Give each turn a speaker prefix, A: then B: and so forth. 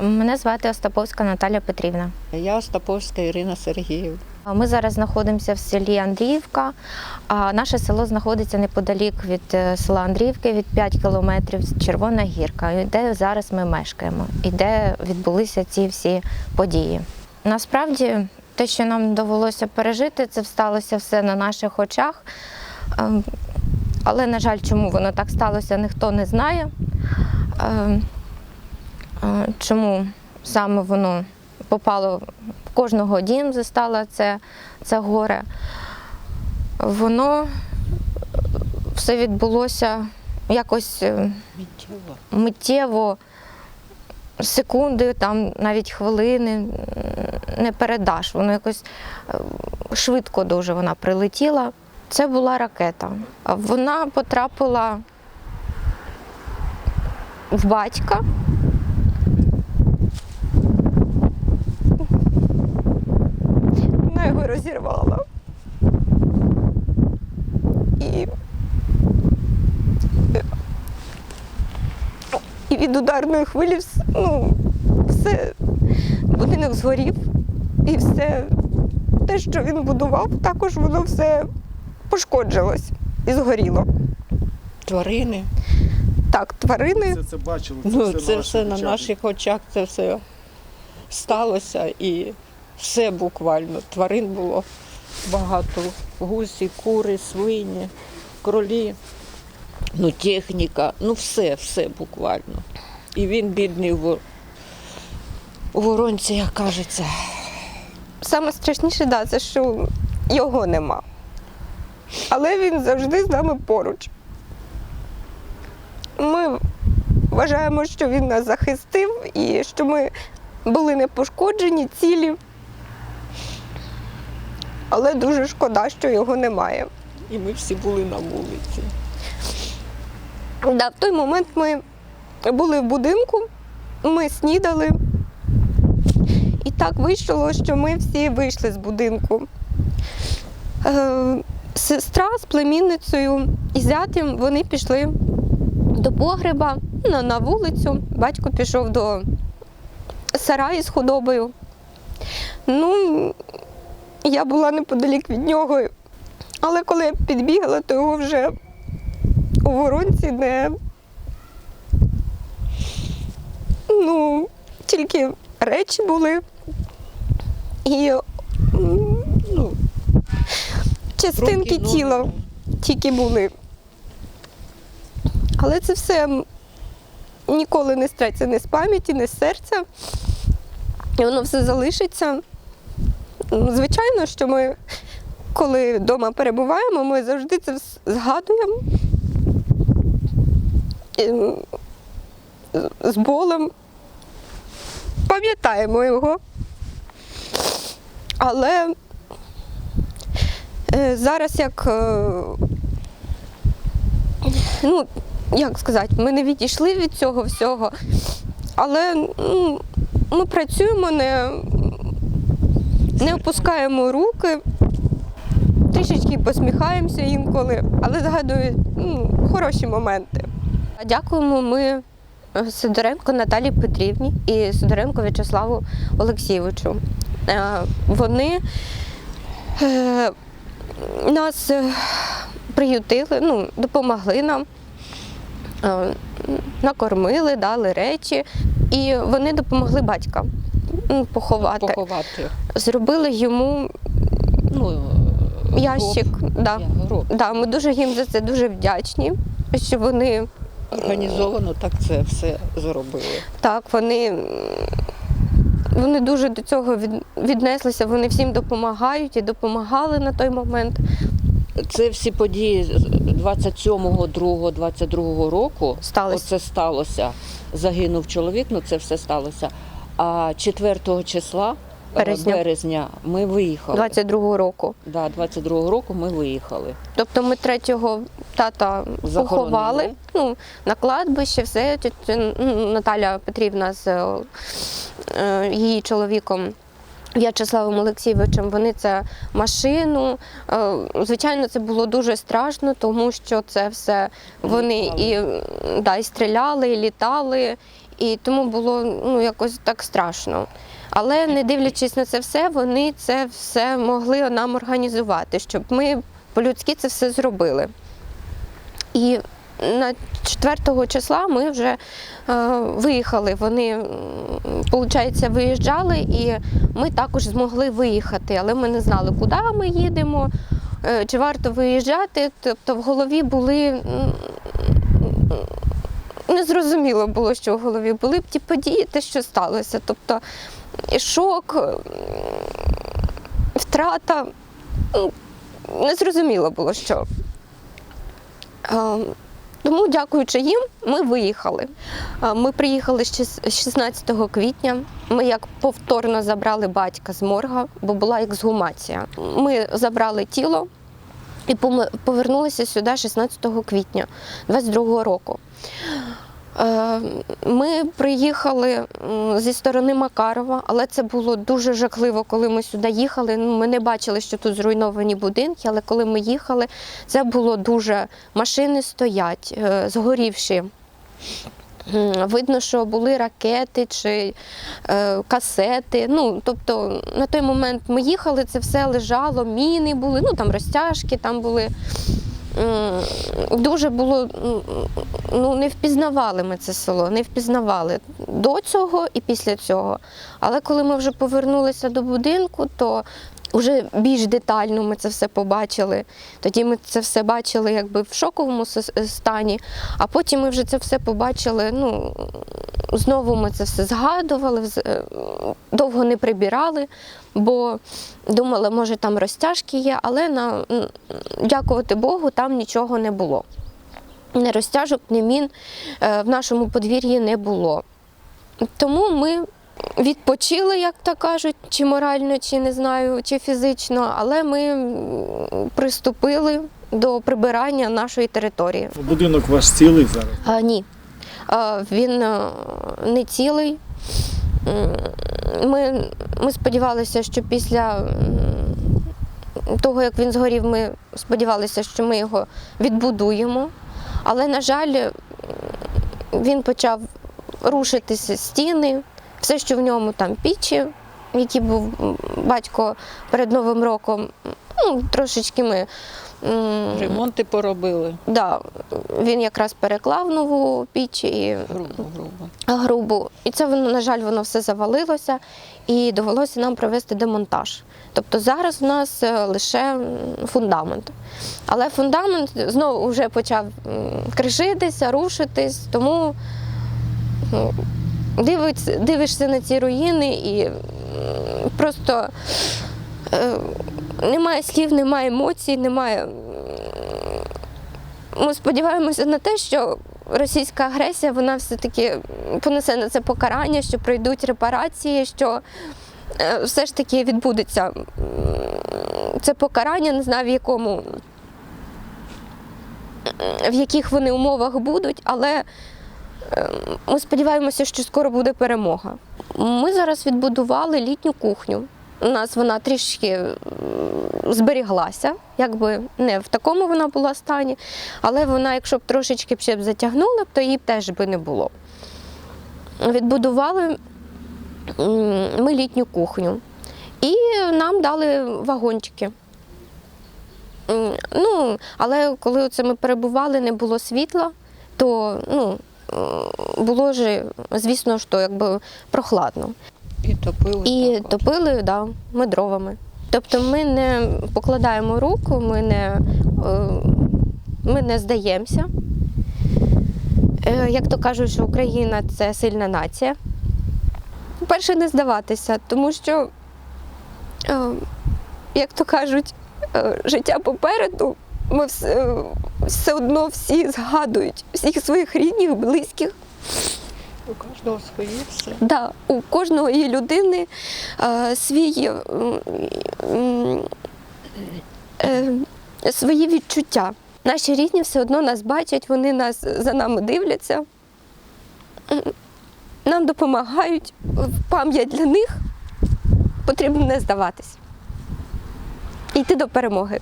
A: Мене звати Остаповська Наталя Петрівна.
B: Я Остаповська Ірина Сергіївна.
A: Ми зараз знаходимося в селі Андріївка. А наше село знаходиться неподалік від е, села Андріївки, від 5 кілометрів Червона гірка, де зараз ми мешкаємо і де відбулися ці всі події. Насправді, те, що нам довелося пережити, це сталося все на наших очах. Ем, Але, на жаль, чому воно так сталося, ніхто не знає. Чому саме воно попало кожного дім, застало це, це горе. Воно все відбулося якось е,
B: Миттєво.
A: миттєво, секунди, там навіть хвилини не передаш. Воно якось е, швидко дуже вона прилетіла. Це була ракета. Вона потрапила в батька. Вона його розірвала. І і від ударної хвилі ну, все, будинок згорів, і все те, що він будував, також воно все пошкоджилось і згоріло.
B: Тварини.
A: Так, тварини.
C: Все це бачили, це
B: Ну,
C: все,
B: це
C: на
B: все на наших очах, це все сталося і все буквально. Тварин було багато. Гусі, кури, свині, кролі, ну, техніка, ну все, все буквально. І він бідний у воронці, як кажеться.
A: Саме страшніше, да, це що його нема. Але він завжди з нами поруч. Ми вважаємо, що він нас захистив і що ми були не пошкоджені, цілі. Але дуже шкода, що його немає.
B: І ми всі були на вулиці.
A: Да, в той момент ми були в будинку, ми снідали. І так вийшло, що ми всі вийшли з будинку. Е, сестра з племінницею і зятем вони пішли до погреба на, на вулицю. Батько пішов до сараї з худобою. Ну, я була неподалік від нього. Але коли я підбігала, то його вже у воронці не. Ну, тільки речі були. І
B: Ну,
A: частинки
B: руки, ноги.
A: тіла тільки були. Але це все ніколи не стреться ні з пам'яті, ні з серця. І воно все залишиться. Звичайно, що ми, коли вдома перебуваємо, ми завжди це згадуємо. І, з- З болем. Пам'ятаємо його. Але Е, Зараз як. е, Ну, як сказати, ми не відійшли від цього всього, але ну, ми працюємо, не, не опускаємо руки, трішечки посміхаємося інколи, але згадую ну, хороші моменти. Дякуємо ми е, Сидоренко Наталі Петрівні і Сидоренко В'ячеславу Олексійовичу. Е, Вони е, нас приютили, ну, допомогли нам, накормили, дали речі, і вони допомогли батька м, поховати.
B: поховати.
A: Зробили йому
B: Ну,
A: ящик. Да.
B: Гроб.
A: Да, ми дуже їм за це дуже вдячні, що вони
B: Організовано так це все зробили.
A: так, вони, вони дуже до цього віднеслися, вони всім допомагають і допомагали на той момент.
B: Це всі події з 27.02.22 року.
A: Сталося.
B: Оце сталося. Загинув чоловік, ну це все сталося. А 4 числа е,
A: Березня.
B: березня ми виїхали.
A: 22-го року.
B: Да, 22 року ми виїхали.
A: Тобто ми третього тата
B: Захоронили.
A: поховали ну, на кладбище, все. Ну, Наталя Петрівна з е, її чоловіком. В'ячеславом Олексійовичем, вони це машину. Е, Звичайно, це було дуже страшно, тому що це все вони і, да, і стріляли, і літали, і тому було ну, якось так страшно. Але не дивлячись на це все, вони це все могли нам організувати, щоб ми по-людськи це все зробили. І на 4 числа ми вже е, виїхали. Вони, виходить, виїжджали, і ми також змогли виїхати, але ми не знали, куди ми їдемо, е, чи варто виїжджати. Тобто в голові були. Незрозуміло було, що в голові були б ті події, те, що сталося. Тобто шок, втрата. Незрозуміло було, що. Тому, дякуючи їм, ми виїхали. Ми приїхали ще з 16 квітня. Ми як повторно забрали батька з морга, бо була ексгумація. Ми забрали тіло і повернулися сюди 16 квітня 22 року. Е, Ми приїхали зі сторони Макарова, але це було дуже жахливо, коли ми сюди їхали. Ну, Ми не бачили, що тут зруйновані будинки, але коли ми їхали, це було дуже машини стоять, е, згорівші. Видно, що були ракети чи е, касети. Ну, тобто на той момент ми їхали, це все лежало, міни були, ну там розтяжки там були. М, Дуже було ну, не впізнавали ми це село, не впізнавали до цього і після цього. Але коли ми вже повернулися до будинку, то вже більш детально ми це все побачили. Тоді ми це все бачили якби в шоковому стані, а потім ми вже це все побачили. Ну, знову ми це все згадували, е, довго не прибирали, бо думали, може там розтяжки є, але на, дякувати Богу, там нічого не було. Ні розтяжок, ні мін е, в нашому подвір'ї не було. Тому ми відпочили, як то кажуть, чи морально, чи не знаю, чи фізично, але ми приступили до прибирання нашої території.
C: Будинок ваш цілий зараз.
A: А, ні, а, він не цілий. Ми, ми сподівалися, що після того, як він згорів, ми сподівалися, що ми його відбудуємо. Але, на жаль, він почав рушитися стіни, все, що в ньому там пічі, які був батько перед Новим роком. Ну, трошечки ми.
B: Ремонти поробили
A: Да, він якраз переклав нову піч і
B: грубо, грубо.
A: грубу. І це воно, на жаль, воно все завалилося, і довелося нам провести демонтаж. Тобто зараз у нас е, лише фундамент. Але фундамент знову вже почав кришитися, рушитись, тому ну, дивишся на ці руїни і просто е, немає слів, немає емоцій, немає. Ми сподіваємося на те, що російська агресія вона все-таки понесе на це покарання, що пройдуть репарації, що е, все ж таки відбудеться це покарання, не знаю в якому, в яких вони умовах будуть, але ми сподіваємося, що скоро буде перемога. Ми зараз відбудували літню кухню. У нас вона трішки зберіглася, якби не в такому вона була стані, але вона, якщо б трошечки ще б затягнула, то її б теж би не було. Відбудували ми літню кухню. І нам дали вагончики. Ну, але коли це ми перебували, не було світла, то ну, було ж, звісно, що якби прохладно.
B: І топили.
A: І
B: також.
A: топили да, ми дровами. Тобто ми не покладаємо руку, ми не, е, ми не здаємося. Е, Як то кажуть, що Україна це сильна нація. Перше, не здаватися, тому що, е, як то кажуть, е, життя попереду, ми все, одно всі згадують всіх своїх рідних, близьких.
B: У кожного своє все.
A: Да, у кожної людини е, свій, м, е, свої відчуття. Наші рідні все одно нас бачать, вони нас за нами дивляться, нам допомагають. Пам'ять для них потрібно не здаватись. І йти до перемоги.